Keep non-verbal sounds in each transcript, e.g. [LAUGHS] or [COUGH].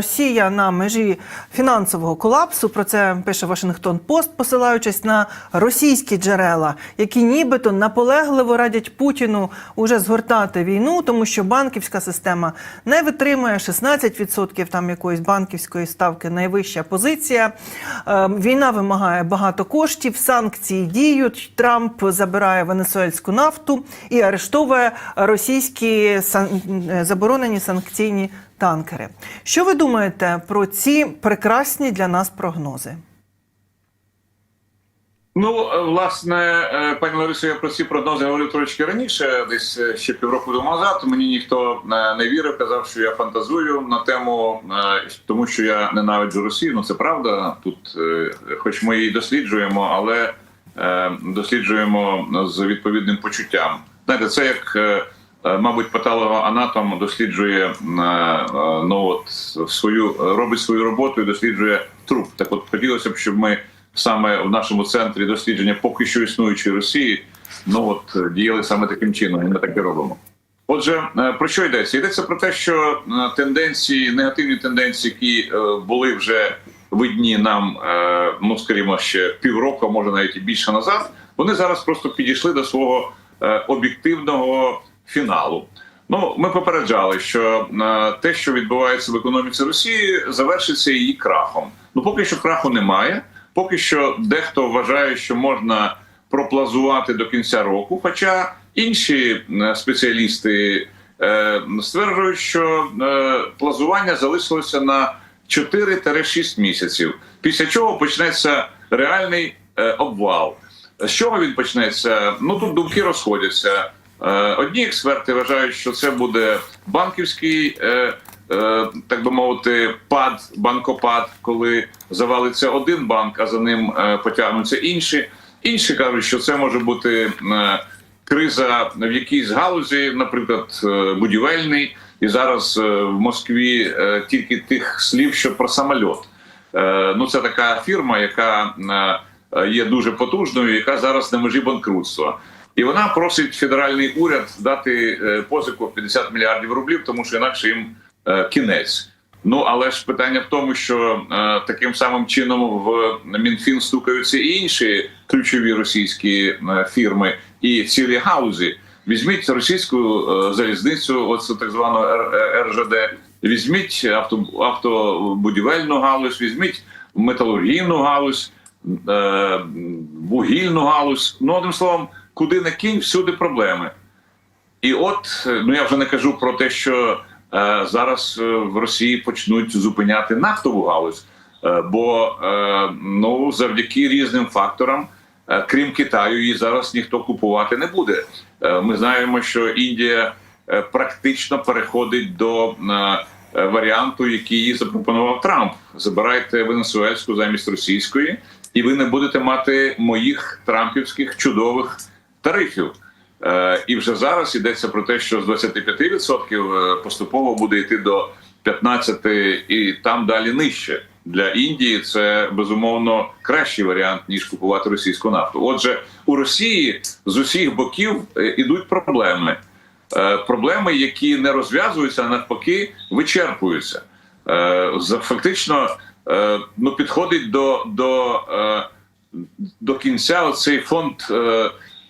Росія на межі фінансового колапсу. Про це пише Вашингтон Пост, посилаючись на російські джерела, які нібито наполегливо радять Путіну уже згортати війну, тому що банківська система не витримує 16% там якоїсь банківської ставки, найвища позиція. Е, Війна вимагає багато коштів, санкції діють. Трамп забирає венесуельську нафту і арештовує російські е, заборонені санкційні танкери. Що ви думаєте про ці прекрасні для нас прогнози? Ну, е, власне, е, пані Ларисо, я про ці прогнози говорив трошки раніше, десь е, ще півроку тому назад. Мені ніхто не вірив, казав, що я фантазую на тему, тому що я ненавиджу Росію. Ну це правда. Тут, хоч ми її досліджуємо, але досліджуємо з відповідним почуттям. Знаєте, це як. Е, Мабуть, патологоанатом досліджує е, ну от свою робить свою роботу і досліджує труп. Так, от хотілося б, щоб ми саме в нашому центрі дослідження поки що існуючої Росії, ну от діяли саме таким чином. І ми так і робимо. Отже, е, про що йдеться? Йдеться про те, що тенденції, негативні тенденції, які були вже видні нам, ну скажімо, ще півроку, може навіть і більше назад, вони зараз просто підійшли до свого об'єктивного фіналу. Ну, ми попереджали, що е, те, що відбувається в економіці Росії, завершиться її крахом. Ну, поки що краху немає. Поки що дехто вважає, що можна проплазувати до кінця року. Хоча інші е, спеціалісти е, стверджують, що е, плазування залишилося на 4-6 місяців. Після чого почнеться реальний е, обвал. З чого він почнеться? Ну тут думки розходяться. Е, Одні експерти вважають, що це буде банківський, е, е, так би мовити, пад, банкопад, коли завалиться один банк, а за ним потягнуться інші. Інші кажуть, що це може бути криза в якійсь галузі, наприклад, будівельний. І зараз в Москві тільки тих слів, що про самольот. Ну, це така фірма, яка є дуже потужною, яка зараз на межі банкрутства. І вона просить федеральний уряд дати е, позику в 50 мільярдів рублів, тому що інакше їм е, кінець. Ну але ж питання в тому, що е, таким самим чином в Мінфін стукаються і інші ключові російські фірми і цілі гаузі. Візьміть російську залізницю, оце так звану РЖД, візьміть авто, автобудівельну галузь, візьміть металургійну галузь, вугільну галузь. Ну, одним словом, куди не кинь, всюди проблеми. І от, е, ну я вже не кажу про те, що е, зараз е, в Росії почнуть зупиняти нафтову галузь, е, бо е, ну завдяки різним факторам, е, крім Китаю, її зараз ніхто купувати не буде. Е, ми знаємо, що Індія е, практично переходить до е, е, варіанту, який їй запропонував Трамп. Забирайте венесуельську замість російської, і ви не будете мати моїх трампівських чудових тарифів. Е, І вже зараз йдеться про те, що з 25% е, поступово буде йти до 15% і там далі нижче. Для Індії це безумовно кращий варіант ніж купувати російську нафту. Отже, у Росії з усіх боків е, ідуть проблеми. Проблеми, які не розв'язуються, а навпаки, вичерпуються. Фактично, ну підходить до, до, до кінця оцей фонд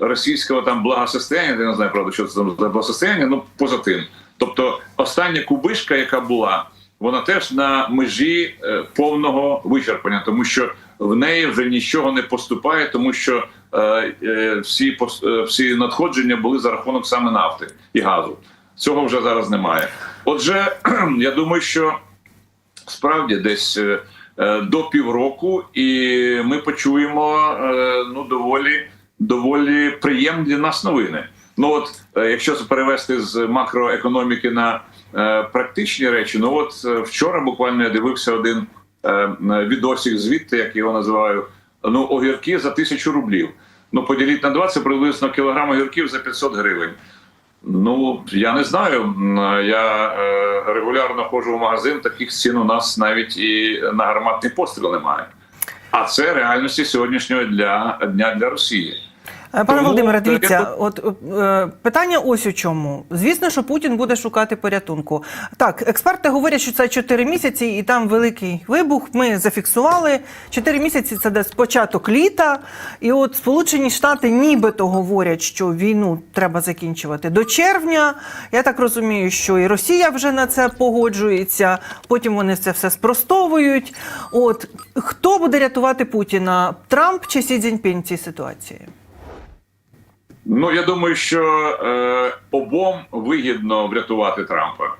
російського там благосостояння, я не знаю, правда, що це там за благосостояння, ну поза тим. Тобто, остання кубишка, яка була, вона теж на межі е, повного вичерпання, тому що в неї вже нічого не поступає, тому що е, е, всі всі надходження були за рахунок саме нафти і газу. Цього вже зараз немає. Отже, [CLEARS THROAT] я думаю, що справді десь до півроку, і ми почуємо ну доволі доволі приємні для нас новини. Ну от е, якщо це перевести з макроекономіки на е, практичні речі, ну от е, вчора буквально я дивився один е, відосик звідти, як його називаю. Ну, огірки за тисячу рублів. Ну поділіть на два, це приблизно кілограм огірків за 500 гривень. Ну я не знаю. Я е, регулярно ходжу в магазин. Таких цін у нас навіть і на гарматний постріл немає. А це реальності сьогоднішнього для дня для Росії. Пане Тому, Володимире, е, дивіться, от е, питання ось у чому. Звісно, що Путін буде шукати порятунку. Так, експерти говорять, що це 4 місяці, і там великий вибух. Ми зафіксували. 4 місяці це десь початок літа. І от Сполучені Штати нібито говорять, що війну треба закінчувати до червня. Я так розумію, що і Росія вже на це погоджується. Потім вони це все спростовують. От хто буде рятувати Путіна? Трамп чи Сі Цзіньпінь в цій ситуації? Ну я думаю, що е, обом вигідно врятувати Трампа.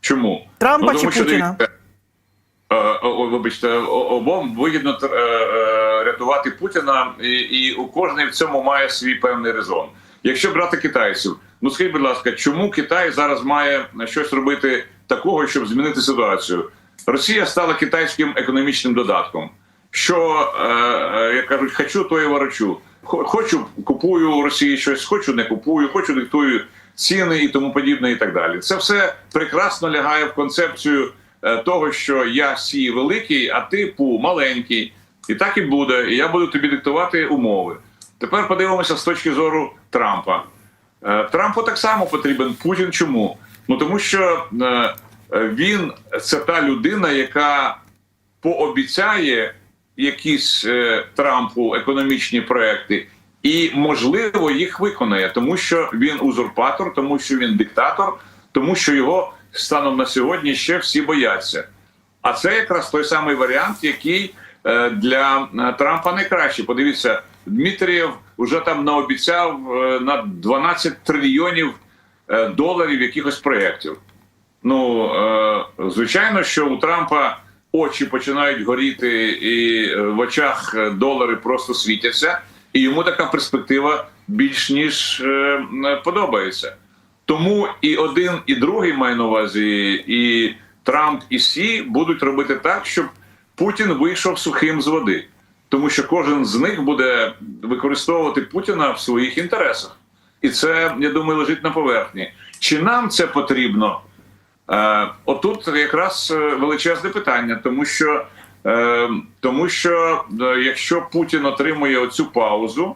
Чому Трампа ну, чи Путіна? дивіться, Е, вибачте, обом вигідно е, е, рятувати Путіна, і, і у кожний в цьому має свій певний резон. Якщо брати китайців, ну скажіть, будь ласка, чому Китай зараз має щось робити такого, щоб змінити ситуацію? Росія стала китайським економічним додатком. Що е, е, як кажуть, хочу, то і ворочу. Хо- Хочу, купую у Росії щось, хочу, не купую, хочу, диктую ціни і тому подібне, і так далі. Це все прекрасно лягає в концепцію е, того, що я сі великий, а ти пу маленький. І так і буде. І я буду тобі диктувати умови. Тепер подивимося з точки зору Трампа. Е, Трампу так само потрібен Путін. Чому? Ну тому що е, він це та людина, яка пообіцяє якісь е, Трампу економічні проекти, і можливо їх виконає, тому що він узурпатор, тому що він диктатор, тому що його станом на сьогодні ще всі бояться. А це якраз той самий варіант, який е, для е, Трампа найкращий. Подивіться, Дмитрієв вже там наобіцяв е, на 12 трильйонів е, доларів якихось проєктів. Ну, е, звичайно, що у Трампа очі починають горіти, і е, в очах е, долари просто світяться, і йому така перспектива більш ніж е, подобається. Тому і один, і другий маю на увазі, і Трамп, і Сі будуть робити так, щоб Путін вийшов сухим з води, тому що кожен з них буде використовувати Путіна в своїх інтересах, і це я думаю лежить на поверхні. Чи нам це потрібно? Е, отут якраз е, величезне питання, тому що, е, тому що якщо Путін отримує оцю паузу,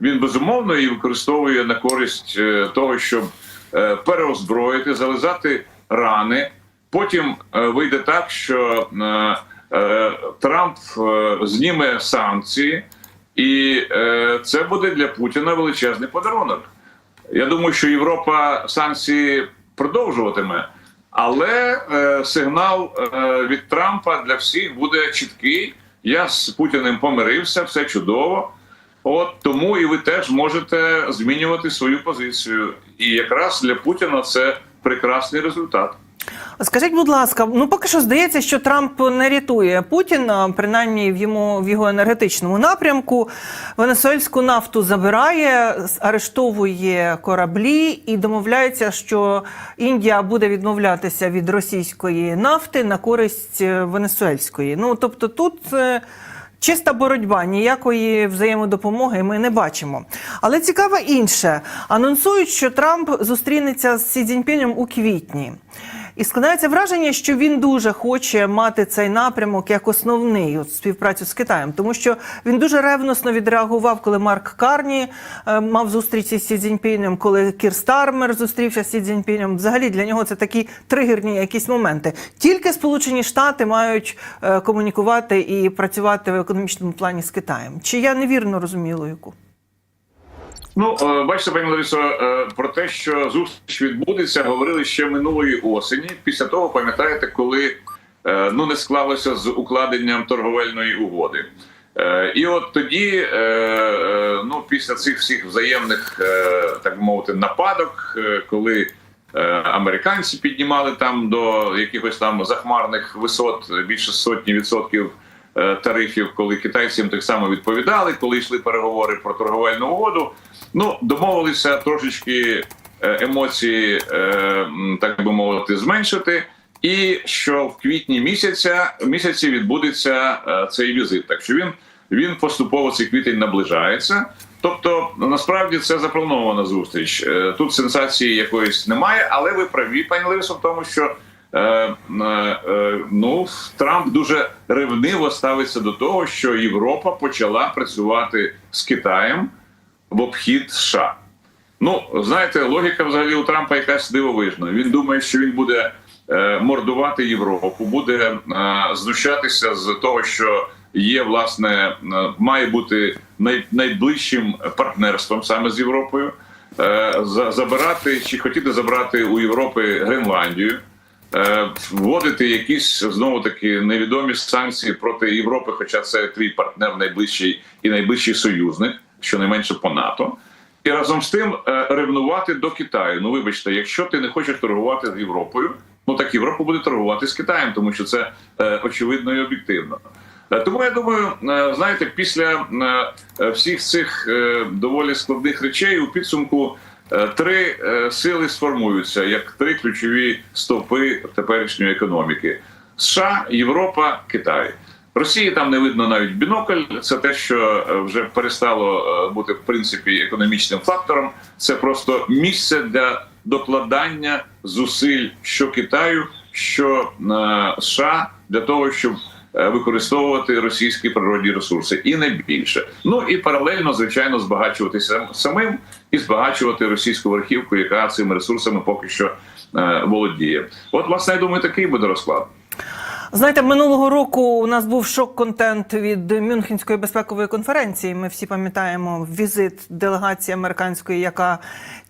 він безумовно її використовує на користь того, щоб переозброїти, зализати рани. Потім вийде так, що Трамп зніме санкції, і це буде для Путіна величезний подарунок. Я думаю, що Європа санкції продовжуватиме, але е, сигнал е, від Трампа для всіх буде чіткий. Я з Путіним помирився, все чудово. От тому і ви теж можете змінювати свою позицію. І якраз для Путіна це прекрасний результат. Скажіть, будь ласка, ну поки що здається, що Трамп не рятує Путіна, принаймні в йому в його енергетичному напрямку. Венесуельську нафту забирає, арештовує кораблі і домовляється, що Індія буде відмовлятися від російської нафти на користь е, венесуельської. Ну тобто тут. е, Чиста боротьба, ніякої взаємодопомоги ми не бачимо. Але цікаве інше. Анонсують, що Трамп зустрінеться з Сі Цзіньпінем у квітні. І складається враження, що він дуже хоче мати цей напрямок як основний от, співпрацю з Китаєм, тому що він дуже ревносно відреагував, коли Марк Карні е, мав зустріч із Сі Цзіньпінем, коли Кір Стармер зустрівся з Сі Цзіньпінем. Взагалі для нього це такі тригерні якісь моменти. Тільки Сполучені Штати мають е, комунікувати і працювати в економічному плані з Китаєм. Чи я невірно розумію логіку? Ну, е, бачите, пані Ларисо, е, про те, що зустріч відбудеться, говорили ще минулої осені. Після того, пам'ятаєте, коли е, ну не склалося з укладенням торговельної угоди. І от тоді, ну після цих всіх взаємних, так мовити, нападок, коли американці піднімали там до якихось там захмарних висот більше сотні відсотків тарифів, коли китайці їм так само відповідали, коли йшли переговори про торговельну угоду. Ну домовилися трошечки е, емоції, е, так би мовити, зменшити. І що в квітні місяця місяці відбудеться е, цей візит. Так що він він поступово цей квітень наближається. Тобто, насправді це запланована зустріч. Е, Тут сенсації якоїсь немає, але ви праві, пані Ларисо, в тому, що е, е, е, ну Трамп дуже ревниво ставиться до того, що Європа почала працювати з Китаєм в обхід США. Ну, знаєте, логіка взагалі у Трампа якась дивовижна. Він думає, що він буде е, мордувати Європу, буде е, знущатися з того, що є, власне, е, має бути найближчим партнерством саме з Європою, е, забирати чи хотіти забрати у Європи Гренландію. Е, вводити якісь знову таки невідомі санкції проти Європи, хоча це твій партнер найближчий і найближчий союзник, щонайменше по НАТО, і разом з тим е, ревнувати до Китаю. Ну вибачте, якщо ти не хочеш торгувати з Європою, ну так Європа буде торгувати з Китаєм, тому що це е, очевидно і об'єктивно. Тому я думаю, знаєте, після всіх цих доволі складних речей у підсумку три е, сили сформуються як три ключові стовпи теперішньої економіки: США, Європа, Китай. Росії там не видно навіть бінокль. Це те, що е, вже перестало е, бути в принципі економічним фактором. Це просто місце для докладання зусиль що Китаю, що е, США для того, щоб е, використовувати російські природні ресурси, і не більше. Ну і паралельно, звичайно, збагачуватися самим і збагачувати російську верхівку, яка цими ресурсами поки що е, володіє. От, власне, я думаю, такий буде розклад. Знаєте, минулого року у нас був шок-контент від Мюнхенської безпекової конференції. Ми всі пам'ятаємо візит делегації американської, яка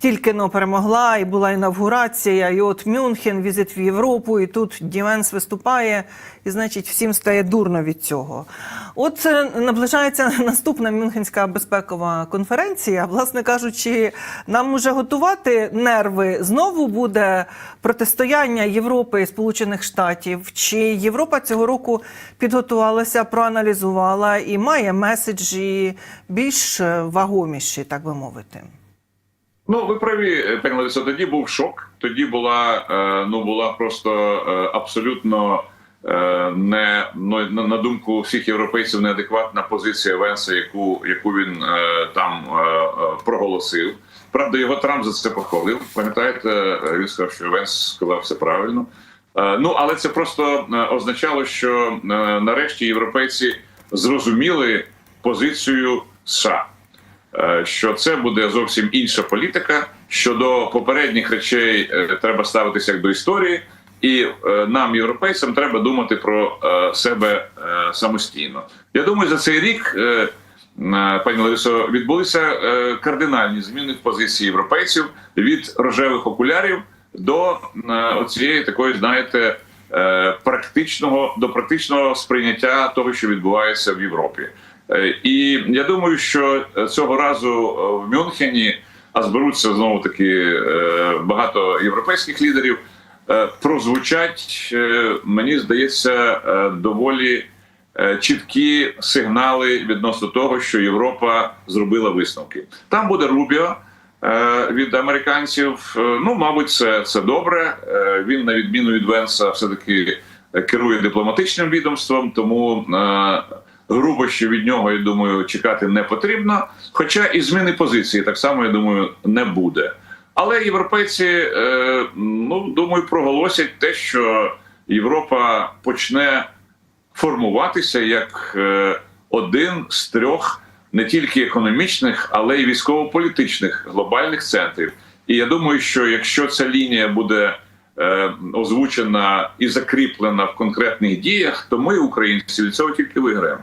тільки но перемогла, і була інавгурація. І от Мюнхен, візит в Європу, і тут Дівенс виступає, і значить всім стає дурно від цього. От е, наближається [LAUGHS] наступна Мюнхенська безпекова конференція. Власне кажучи, нам уже готувати нерви знову буде протистояння Європи і Сполучених Штатів. Чи Європа цього року підготувалася, проаналізувала і має меседжі більш е, вагоміші, так би мовити? Ну, ви праві, пані Ларисо, тоді був шок. Тоді була е, ну була просто е, абсолютно е, не ну, на, думку всіх європейців неадекватна позиція Венса, яку яку він е, там е, е, проголосив. Правда, його Трамп за це похвалив. Пам'ятаєте, е, він сказав, що Венс сказав все правильно. Е, ну але це просто е, означало, що е, нарешті європейці зрозуміли позицію США е, що це буде зовсім інша політика. Що до попередніх речей е, треба ставитися як до історії, і е, нам, європейцям, треба думати про е, себе е, самостійно. Я думаю, за цей рік, е, е, пані Ларисо, відбулися е, кардинальні зміни в позиції європейців від рожевих окулярів до е, цієї такої, знаєте, е, практичного до практичного сприйняття того, що відбувається в Європі. Е, І я думаю, що цього разу е, в Мюнхені, а зберуться знову таки е, багато європейських лідерів, е, прозвучать, е, мені здається, е, доволі е, чіткі сигнали відносно того, що Європа зробила висновки. Там буде Рубіо е, від американців. Е, Ну, мабуть, це, це добре. Е, Він, на відміну від Венса, все таки керує дипломатичним відомством, тому. Грубо що від нього, я думаю, чекати не потрібно. Хоча і зміни позиції так само, я думаю, не буде. Але європейці, е, ну думаю, проголосять те, що Європа почне формуватися як е, один з трьох не тільки економічних, але й військово-політичних глобальних центрів. І я думаю, що якщо ця лінія буде е, озвучена і закріплена в конкретних діях, то ми, українці, від цього тільки виграємо.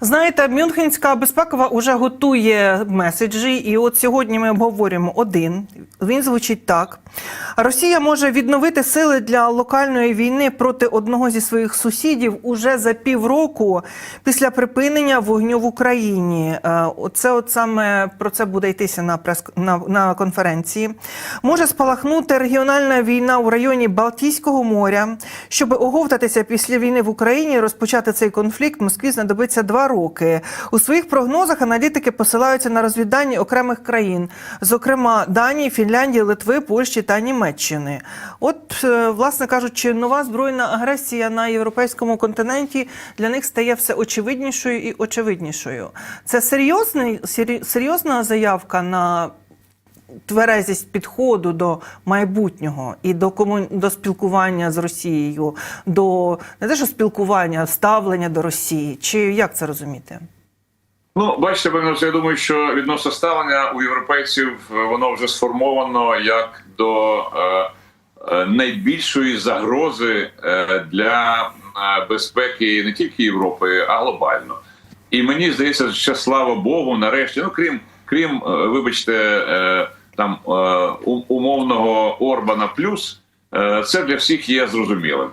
Знаєте, Мюнхенська безпекова уже готує меседжі, і от сьогодні ми обговорюємо один. Він звучить так: Росія може відновити сили для локальної війни проти одного зі своїх сусідів уже за півроку після припинення вогню в Україні. Е, Оце от саме про це буде йтися на прес на, на конференції. Може спалахнути регіональна війна у районі Балтійського моря. Щоб оговтатися після війни в Україні, розпочати цей конфлікт, Москві знадобиться два роки. У своїх прогнозах аналітики посилаються на розвіддані окремих країн, зокрема Данії, Фінляндії, Литви, Польщі та Німеччини. От, е, власне кажучи, нова збройна агресія на європейському континенті для них стає все очевиднішою і очевиднішою. Це серйозний серйозна заявка на тверезість підходу до майбутнього і до кому до спілкування з Росією, до не те, що спілкування, а ставлення до Росії. Чи як це розуміти? Ну, бачите, певно, я думаю, що відносно ставлення у європейців е, воно вже сформовано як до е, е, найбільшої загрози е, для безпеки не тільки Європи, а глобально. І мені здається, що слава Богу, нарешті, ну крім крім, вибачте, е, там е, умовного Орбана плюс, е, це для всіх є зрозумілим.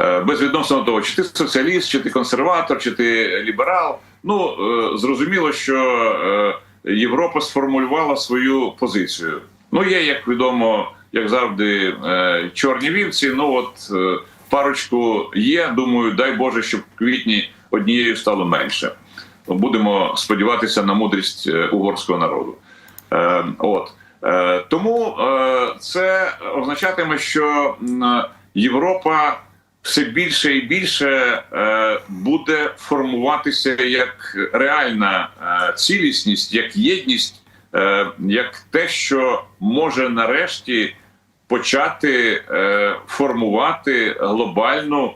Е, безвідносно того, чи ти соціаліст, чи ти консерватор, чи ти ліберал. Ну зрозуміло, що Європа сформулювала свою позицію. Ну, є, як відомо, як завжди, чорні вівці. Ну от парочку є. Думаю, дай Боже, щоб в квітні однією стало менше. Будемо сподіватися на мудрість угорського народу. Е, от е, тому е, це означатиме, що Європа все більше і більше е, буде формуватися як реальна цілісність, як єдність, як те, що може нарешті почати формувати глобальну,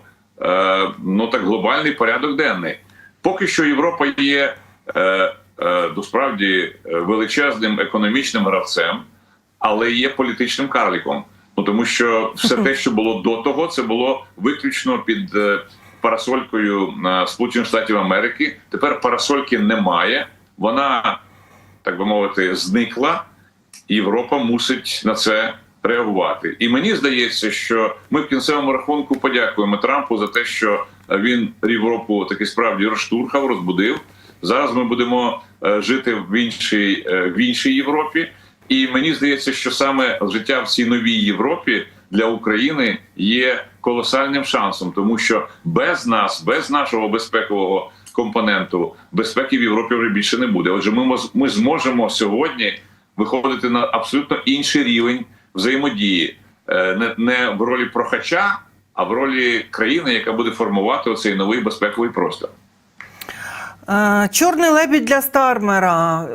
ну так глобальний порядок денний. Поки що Європа є е, досправді е, величезним економічним гравцем, але є політичним карликом. Ну тому що все те, що було до того, це було виключно під е, парасолькою Сполучених Штатів Америки. Тепер парасольки немає. Вона, так би мовити, зникла. Європа мусить на це реагувати. І мені здається, що ми в кінцевому рахунку подякуємо Трампу за те, що він Європу таки справді розштурхав, розбудив. Зараз ми будемо жити в іншій е, в іншій Європі. І мені здається, що саме життя в цій новій Європі для України є колосальним шансом, тому що без нас, без нашого безпекового компоненту, безпеки в Європі вже більше не буде. Отже, ми ми зможемо сьогодні виходити на абсолютно інший рівень взаємодії, Е, не, не в ролі прохача, а в ролі країни, яка буде формувати оцей новий безпековий простір. Е, Чорний лебідь для Стармера.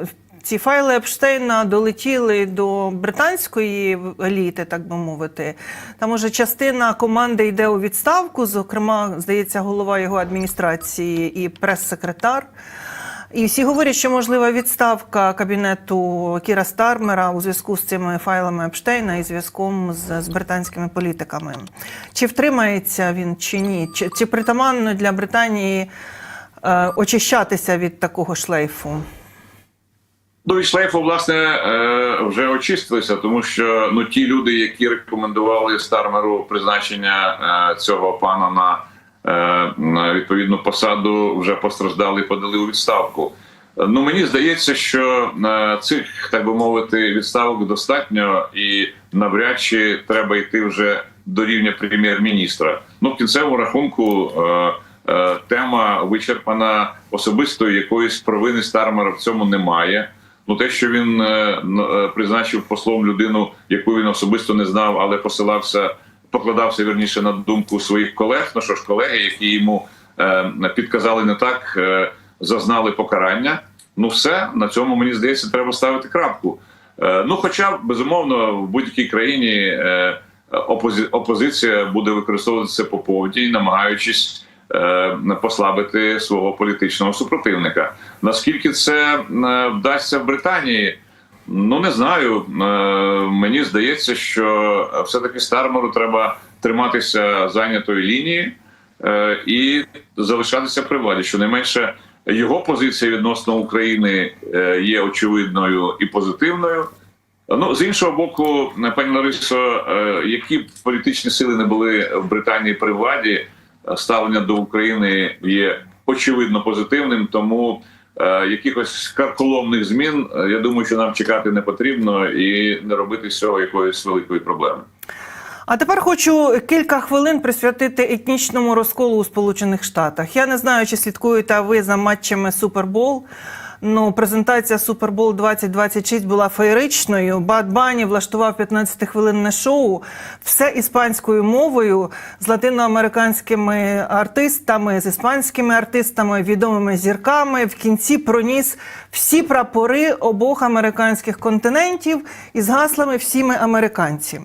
Ці файли Епштейна долетіли до британської еліти, так би мовити. Там уже частина команди йде у відставку. Зокрема, здається, голова його адміністрації і прес-секретар. І всі говорять, що можлива відставка кабінету Кіра Стармера у зв'язку з цими файлами Епштейна і зв'язком з, з британськими політиками. Чи втримається він чи ні? Чи, чи притаманно для Британії очищатися від такого шлейфу? Ну, від шлейфу, власне, е, вже очистилися, тому що ну ті люди, які рекомендували Стармеру призначення е, цього пана на, е, на відповідну посаду, вже постраждали і подали у відставку. Е, Ну мені здається, що е, цих так би мовити відставок достатньо, і навряд чи треба йти вже до рівня прем'єр-міністра. Ну в кінцевому рахунку. Е, Тема вичерпана особистої якоїсь провини Стармера в цьому немає. Ну, те, що він е, е, призначив послом людину, яку він особисто не знав, але посилався, покладався вірніше на думку своїх колег. Ну що ж, колеги, які йому підказали не так, зазнали покарання. Ну, все на цьому мені здається, треба ставити крапку. Ну, хоча безумовно в будь-якій країні опозиція буде використовувати це по поводі, намагаючись послабити свого політичного супротивника. Наскільки це е, вдасться в Британії? Ну не знаю. Е, Мені здається, що все-таки Стармеру треба триматися зайнятої лінії е, і залишатися при владі. Щонайменше його позиція відносно України е, є очевидною і позитивною. Ну з іншого боку, пані Ларисо, е, які б політичні сили не були в Британії при владі, е, ставлення до України є очевидно позитивним. Тому е, якихось карколомних змін е, я думаю, що нам чекати не потрібно і не робити з цього якоїсь великої проблеми. А тепер хочу кілька хвилин присвятити етнічному розколу у Сполучених Штатах. Я не знаю, чи слідкуєте ви за матчами Супербол. Ну, презентація Супербол 2026 була феєричною. Бад Бані влаштував 15-хвилинне шоу, все іспанською мовою з латиноамериканськими артистами, з іспанськими артистами, відомими зірками. В кінці проніс всі прапори обох американських континентів із гаслами Всі ми американці.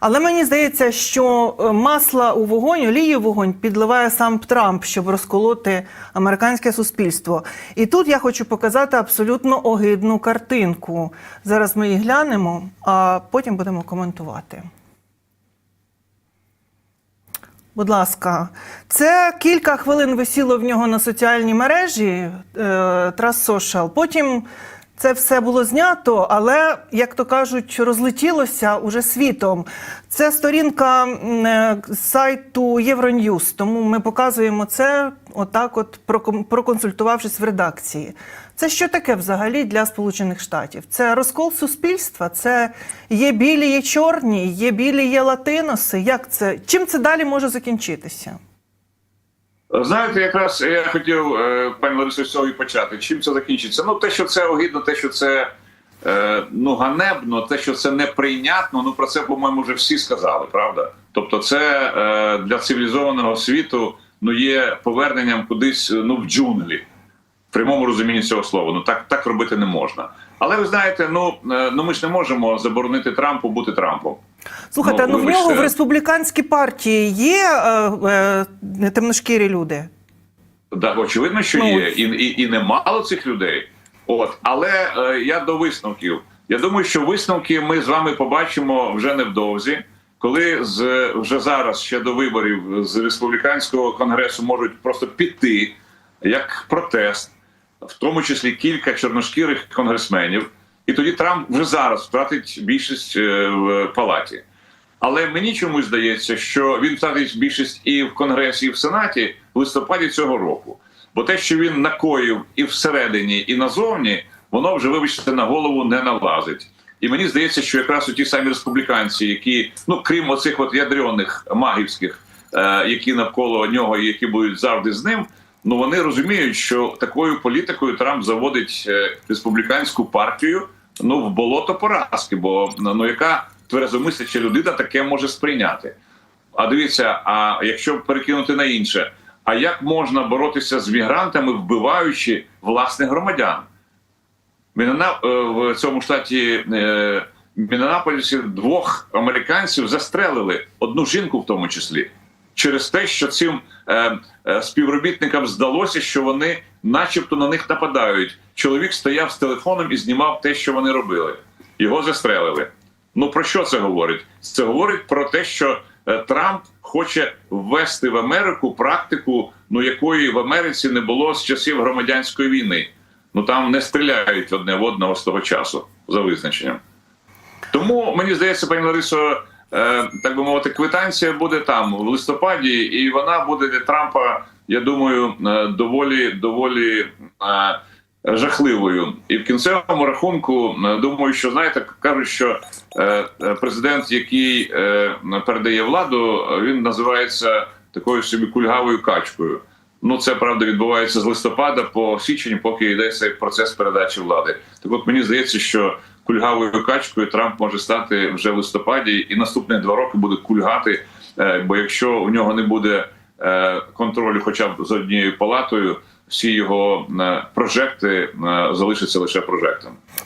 Але мені здається, що е, масла у вогонь, олії в вогонь підливає сам Трамп, щоб розколоти американське суспільство. І тут я хочу показати абсолютно огидну картинку. Зараз ми її глянемо, а потім будемо коментувати. Будь ласка, це кілька хвилин висіло в нього на соціальній мережі е, Trust Social. Потім це все було знято, але, як то кажуть, розлетілося уже світом. Це сторінка е, сайту Євроньюз, тому ми показуємо це отак, от проконсультувавшись в редакції. Це що таке взагалі для Сполучених Штатів? Це розкол суспільства, це є білі, є чорні, є білі, є латиноси. Як це? Чим це далі може закінчитися? Знаєте, якраз я хотів, е, пані Ларисо, з цього і почати. Чим це закінчиться? Ну, те, що це огидно, те, що це е, ну, ганебно, те, що це неприйнятно, ну про це, по-моєму, вже всі сказали, правда? Тобто, це е, для цивілізованого світу ну, є поверненням кудись ну, в джунглі. В прямому розумінні цього слова. Ну так, так робити не можна. Але ви знаєте, ну, ну ми ж не можемо заборонити Трампу бути Трампом. Слухайте, Ну, ну, в нього в республіканській партії є е, е, темношкірі люди. Так, очевидно, що Ну, є, і, і, і немало цих людей. От, але е, я до висновків. Я думаю, що висновки ми з вами побачимо вже невдовзі, коли з вже зараз, ще до виборів з республіканського конгресу можуть просто піти як протест, в тому числі кілька чорношкірих конгресменів, і тоді Трамп вже зараз втратить більшість е, в палаті. Але мені чомусь здається, що він втратить більшість і в Конгресі, і в Сенаті в листопаді цього року. Бо те, що він накоїв і всередині, і назовні, воно вже, вибачте, на голову не налазить. І мені здається, що якраз у ті самі республіканці, які, ну крім оцих от ядрених магівських, е, які навколо нього і які будуть завжди з ним, ну вони розуміють, що такою політикою Трамп заводить е, республіканську партію ну в болото поразки, бо ну яка тверезомисляча людина таке може сприйняти. А дивіться, а якщо перекинути на інше, а як можна боротися з мігрантами, вбиваючи власних громадян? Мінана е, в цьому штаті е, Мінанаполісі двох американців застрелили одну жінку, в тому числі, через те, що цим е, е, співробітникам здалося, що вони, начебто, на них нападають. Чоловік стояв з телефоном і знімав те, що вони робили. Його застрелили. Ну про що це говорить? Це говорить про те, що е, Трамп хоче ввести в Америку практику, ну якої в Америці не було з часів громадянської війни. Ну там не стріляють одне в одного з того часу за визначенням. Тому мені здається, пані Ларисо, так би мовити, квитанція буде там в листопаді, і вона буде для Трампа, я думаю, е, доволі доволі е, жахливою. І в кінцевому рахунку е, думаю, що знаєте, кажуть, що е, е, президент, який е, передає владу, е, він називається такою собі кульгавою качкою. Ну, це правда відбувається з листопада по січень, поки йде цей процес передачі влади. Так от мені здається, що кульгавою качкою Трамп може стати вже в листопаді, і наступні два роки буде кульгати. е, Бо якщо у нього не буде е, контролю, хоча б з однією палатою, всі його е, прожекти залишаться лише прожектами.